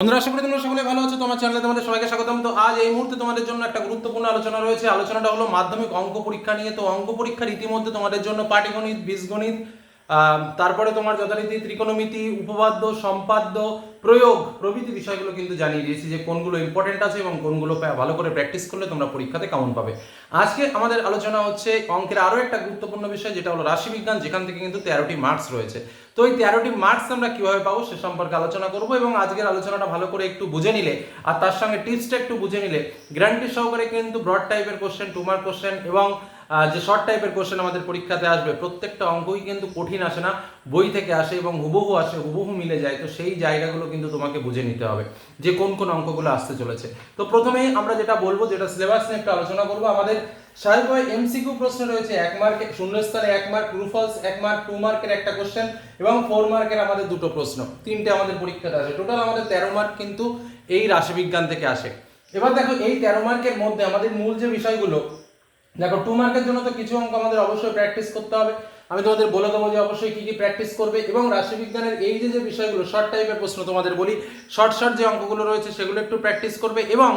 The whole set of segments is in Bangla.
বন্ধুরা, আশা করি তোমরা সকলে ভালো আছো। তোমার চ্যানেলে তোমাদের সবাইকে স্বাগতম। তো আজ এই মুহূর্তে তোমাদের জন্য একটা গুরুত্বপূর্ণ আলোচনা রয়েছে। আলোচনাটা হলো মাধ্যমিক অঙ্ক পরীক্ষা নিয়ে। তো অঙ্ক পরীক্ষার ইতিমধ্যে তোমাদের জন্য পাটিগণিত, বীজগণিত তারপরে তোমার যথারীতি ত্রিকোণমিতি, উপপাদ্য, সম্পাদ্য, প্রয়োগ প্রভৃতি বিষয়গুলো কিন্তু জানিয়ে দিয়েছি যে কোনগুলো ইম্পর্টেন্ট আছে এবং কোনগুলো ভালো করে প্র্যাকটিস করলে তোমরা পরীক্ষাতে কেমন পাবে। আজকে আমাদের আলোচনা হচ্ছে অঙ্কের আরও একটা গুরুত্বপূর্ণ বিষয়, যেটা হলো রাশিবিজ্ঞান, যেখান থেকে কিন্তু তেরোটি মার্কস রয়েছে। তো এই তেরোটি মার্কস আমরা কীভাবে পাবো সে সম্পর্কে আলোচনা করব এবং আজকের আলোচনাটা ভালো করে একটু বুঝে নিলে আর তার সঙ্গে টিপসটা একটু বুঝে নিলে গ্যারান্টি সহকারে কিন্তু ব্রড টাইপের কোশ্চেন টু মার্ক কোশ্চেন এবং যে শর্ট টাইপের কোশ্চেন আমাদের পরীক্ষাতে আসবে, প্রত্যেকটা অঙ্কই কিন্তু কঠিন আসে না, বই থেকে আসে এবং হুবহু আসে, হুবহু মিলে যায়, তো সেই জায়গাগুলো কিন্তু তোমাকে বুঝে নিতে হবে যে কোন কোন অঙ্কগুলো আসতে চলেছে। তো প্রথমেই আমরা যেটা বলব, যেটা সিলেবাস নিয়ে একটু আলোচনা করব, আমাদের স্বাভাবিক এমসিকিউ প্রশ্ন রয়েছে, এক মার্কে শূন্যস্থানে এক মার্ক ট্রু ফলস এক মার্ক টু মার্কের একটা কোশ্চেন এবং ফোর মার্কের আমাদের দুটো প্রশ্ন, তিনটে আমাদের পরীক্ষাতে আসে। টোটাল আমাদের তেরো মার্ক কিন্তু এই রাশিবিজ্ঞান থেকে আসে। এবার দেখো, এই তেরো মার্কের মধ্যে আমাদের মূল যে বিষয়গুলো দেখো টু মার্কের জন্য তো কিছু অঙ্ক আমাদের অবশ্যই প্র্যাকটিস করতে হবে। আমি তোমাদের বলে দেবো যে অবশ্যই কি কি প্র্যাকটিস করবে এবং রাশিবিজ্ঞানের এই যে যে বিষয়গুলো শর্ট টাইপের প্রশ্ন তোমাদের বলি শর্ট শর্ট যে অঙ্কগুলো রয়েছে সেগুলো একটু প্র্যাকটিস করবে এবং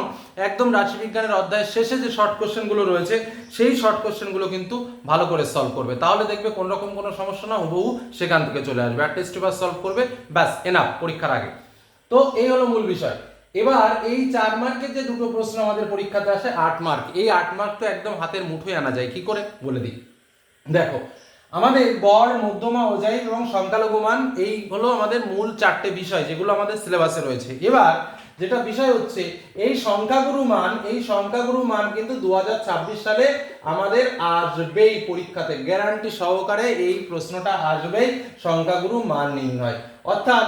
একদম রাশিবিজ্ঞানের অধ্যায়ের শেষে যে শর্ট কোশ্চেনগুলো রয়েছে, সেই শর্ট কোশ্চেনগুলো কিন্তু ভালো করে সলভ করবে। তাহলে দেখবে কোন রকম কোনো সমস্যা না, হুবহু সেখান থেকে চলে আসবে। আর টেস্ট পেপার সলভ করবে, ব্যাস এনাফ পরীক্ষার আগে। তো এই হলো মূল বিষয়। এবার এই চার মার্কের যে দুটো প্রশ্ন আমাদের পরীক্ষাতে আসে, আট মার্ক। এই আট মার্ক তো একদম হাতের মুঠোয় আনা যায়, কি করে? বলে দিই। দেখো, আমাদের গড়, মধ্যমা অজাই এবং সংখ্যালঘু মান, এই হলো আমাদের মূল চারটে বিষয় যেগুলো আমাদের সিলেবাসে রয়েছে। এবার যেটা বিষয় হচ্ছে, এই সংখ্যাগুরু মান, এই সংখ্যাগুরু মান কিন্তু দু হাজার ছাব্বিশ সালে আমাদের আসবেই পরীক্ষাতে। গ্যারান্টি সহকারে এই প্রশ্নটা আসবেই, সংখ্যাগুরু মান নির্ণয়। অর্থাৎ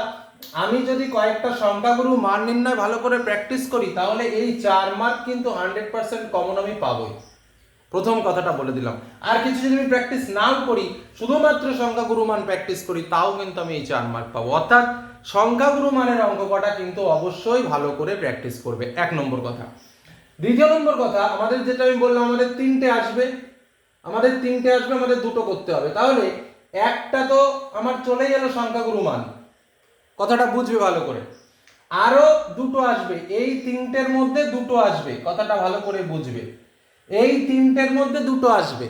আমি যদি কয়েকটা সংখ্যাগুরু মান নির্ণয় ভালো করে প্র্যাকটিস করি, তাহলে এই চার মার্ক কিন্তু হান্ড্রেড পার্সেন্ট কমন আমি পাবোই। প্রথম কথাটা বলে দিলাম। আর কিছু যদি আমি প্র্যাকটিস নাও করি, শুধুমাত্র সংখ্যাগুরু মান প্র্যাকটিস করি, তাও কিন্তু আমি এই চার মার্ক পাবো। অর্থাৎ সংখ্যাগুরু মানের অঙ্ক কটা কিন্তু অবশ্যই ভালো করে প্র্যাকটিস করবে। এক নম্বর কথা। দ্বিতীয় নম্বর কথা, আমাদের যেটা আমি বললাম, আমাদের তিনটে আসবে। আমাদের তিনটে আসবে, আমাদের দুটো করতে হবে। তাহলে একটা তো আমার চলে গেল সংখ্যাগুরু মান। কথাটা বুঝবে ভালো করে। আরও দুটো আসবে, এই তিনটের মধ্যে দুটো আসবে, কথাটা ভালো করে বুঝবে। এই তিনটের মধ্যে দুটো আসবে।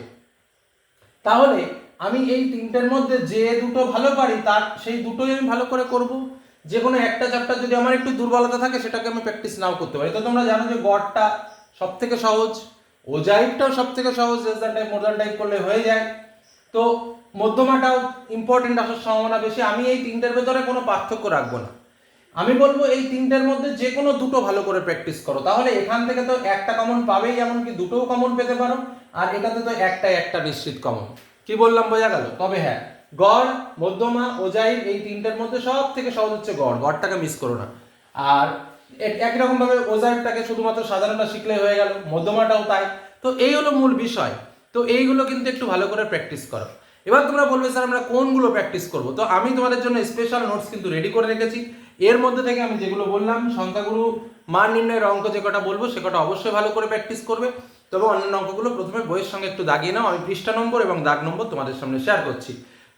তাহলে আমি এই তিনটের মধ্যে যে দুটো ভালো পারি, তার সেই দুটোই আমি ভালো করে করব। যে কোনো একটা চ্যাপ্টার যদি আমার একটু দুর্বলতা থাকে, সেটাকে আমি প্র্যাকটিস নাও করতে পারি। তো তোমরা জানো যে গড়টা সব থেকে সহজ ওজাইবটাও সব থেকে সহজ রেজাল্ট টাইপ দ্যান টাইপ করলে হয়ে যায়। তো মধ্যমাটাও ইম্পর্টেন্ট আসার সম্ভাবনা বেশি। আমি এই তিনটের ভেতরে কোনো পার্থক্য রাখব না। আমি বলব এই তিনটের মধ্যে যে কোনো দুটো ভালো করে প্র্যাকটিস করো। তাহলে এখান থেকে তো একটা কমন পাবেই, এমনকি দুটোও কমন পেতে পারো, আর এটাতে তো একটাই একটা নিশ্চিত কমন কি বললাম, বোঝা গেল? তবে হ্যাঁ গড়, মধ্যমা ওজাই এই তিনটের মধ্যে সব থেকে সহজ হচ্ছে গড়। গড়টাকে মিস করো না। আর এক- একই রকম শুধুমাত্র সাধারণটা শিখলে হয়ে গেল, মধ্যমাটাও তাই। তো এই হলো মূল বিষয়। তো এইগুলো কিন্তু একটু ভালো করে প্র্যাকটিস করো। এবার তোমরা বলবে, স্যার, আমরা কোনগুলো প্র্যাকটিস করব? তো আমি তোমাদের জন্য স্পেশাল নোটস কিন্তু রেডি করে রেখেছি। এর মধ্যে থেকে আমি যেগুলো বললাম, সংখ্যাগুরু মান নির্ণয়ের অঙ্ক যে কটা বলব, সে কটা অবশ্যই ভালো করে প্র্যাকটিস করবে। তবে অন্যান্য অঙ্কগুলো প্রথমে বইয়ের সঙ্গে একটু দাগিয়ে নাও। আমি পৃষ্ঠা নম্বর এবং দাগ নম্বর তোমাদের সামনে শেয়ার করছি।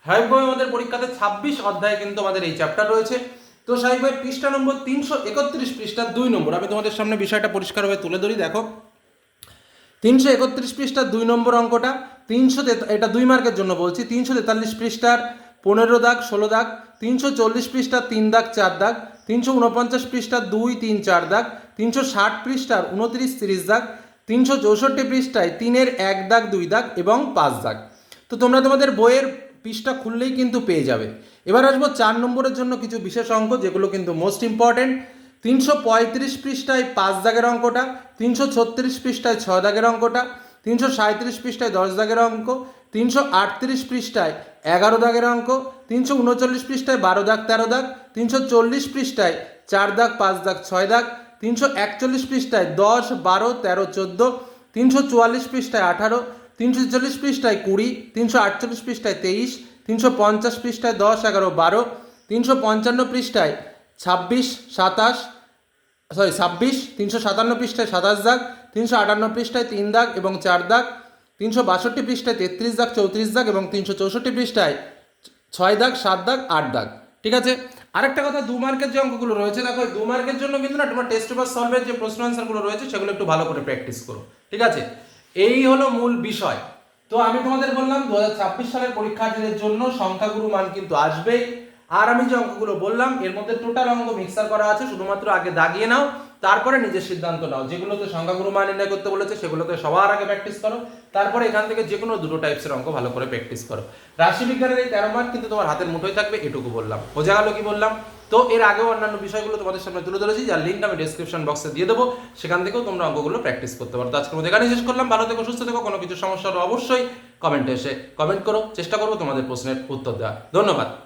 সাহেব বই আমাদের পরীক্ষাতে ছাব্বিশ অধ্যায়ে কিন্তু আমাদের এই চ্যাপ্টার রয়েছে। তো সাহেব ভাই, পৃষ্ঠা নম্বর তিনশো একত্রিশ, পৃষ্ঠা দুই নম্বর। আমি তোমাদের সামনে বিষয়টা পরিষ্কারভাবে তুলে ধরি, দেখো। তিনশো একত্রিশ পৃষ্ঠার দুই নম্বর অঙ্কটা, তিনশো এটা দুই মার্কের জন্য বলছি, তিনশো তেতাল্লিশ পৃষ্ঠার পনেরো দাগ, ষোলো দাগ, তিনশো চল্লিশ পৃষ্ঠার তিন দাগ, চার দাগ, তিনশো উনপঞ্চাশ পৃষ্ঠার দুই, তিন, চার দাগ, তিনশো ষাট পৃষ্ঠার উনত্রিশ, তিরিশ দাগ, তিনশো চৌষট্টি পৃষ্ঠায় তিনের এক দাগ, দুই দাগ এবং পাঁচ দাগ। তো তোমরা তোমাদের বইয়ের পৃষ্ঠা খুললেই কিন্তু পেয়ে যাবে। এবার আসব চার নম্বরের জন্য কিছু বিশেষ অঙ্ক, যেগুলো কিন্তু মোস্ট ইম্পর্টেন্ট তিনশো পঁয়ত্রিশ পৃষ্ঠায় পাঁচ দাগের অঙ্কটা, তিনশো ছত্রিশ পৃষ্ঠায় ছ দাগের অঙ্কটা, তিনশো সাঁত্রিশ পৃষ্ঠায় দশ দাগের অঙ্ক, তিনশো আটত্রিশ পৃষ্ঠায় এগারো দাগের অঙ্ক, তিনশো উনচল্লিশ পৃষ্ঠায় বারো দাগ, তেরো দাগ, তিনশো চল্লিশ পৃষ্ঠায় চার দাগ, পাঁচ দাগ, ছয় দাগ, তিনশো একচল্লিশ পৃষ্ঠায় দশ, বারো, তেরো, চোদ্দ, তিনশো চুয়াল্লিশ পৃষ্ঠায় আঠারো, তিনশো চল্লিশ পৃষ্ঠায় কুড়ি, তিনশো আটচল্লিশ পৃষ্ঠায় তেইশ, তিনশো পঞ্চাশ পৃষ্ঠায় দশ, এগারো, বারো, তিনশো পঞ্চান্ন পৃষ্ঠায় ছাব্বিশ, সাতাশ সরি, ছাব্বিশ, তিনশো সাতান্ন পৃষ্ঠায় সাতাশ দাগ, তিনশো আটান্ন পৃষ্ঠায় তিন দাগ এবং চার দাগ, তিনশো বাষট্টি পৃষ্ঠায় তেত্রিশ দাগ, চৌত্রিশ দাগ এবং তিনশো চৌষট্টি পৃষ্ঠায় ছয় দাগ, সাত দাগ, আট দাগ। ঠিক আছে? আরেকটা কথা, দু মার্কের যে অঙ্কগুলো রয়েছে, দেখো দু মার্কের জন্য কিন্তু না তোমার টেস্ট পেপার সলভের যে প্রশ্ন আনসারগুলো রয়েছে, সেগুলো একটু ভালো করে প্র্যাকটিস করো। ঠিক আছে? এই হলো মূল বিষয়। তো আমি তোমাদের বললাম দুহাজার ছাব্বিশ সালের পরীক্ষার্থীদের জন্য সংখ্যাগুরু মান কিন্তু আসবেই। আর আমি যে অঙ্কগুলো বললাম, এর মধ্যে টোটাল অঙ্ক মিক্সার করা আছে, শুধুমাত্র আগে দাগিয়ে নাও, তারপরে নিজের সিদ্ধান্ত নাও। যেগুলোতে সংখ্যাগুরু মান নির্ণয় করতে বলেছে সেগুলোতে সবার আগে প্র্যাকটিস করো। তারপরে এখান থেকে যে কোনো দুটো টাইপসের অঙ্ক ভালো করে প্র্যাকটিস করো। রাশিবিজ্ঞানের এই তেরো মার্ক কিন্তু তোমার হাতের মুঠোয় থাকবে, এটুকু বললাম। বোঝা গেল কি বললাম? তো এর আগেও অন্যান্য বিষয়গুলো তোমাদের সামনে তুলে ধরেছি, যার লিঙ্ক আমি ডিসক্রিপশন বক্সে দিয়ে দেবো। সেখান থেকেও তোমরা অঙ্কগুলো প্র্যাকটিস করতে পারো। তো আজকের মধ্যে এখানে শেষ করলাম। ভালো থেকো, সুস্থ থেকো, কোনো কিছু সমস্যা হলে অবশ্যই কমেন্টে এসে কমেন্ট করো। চেষ্টা করব তোমাদের প্রশ্নের উত্তর দেওয়া ধন্যবাদ।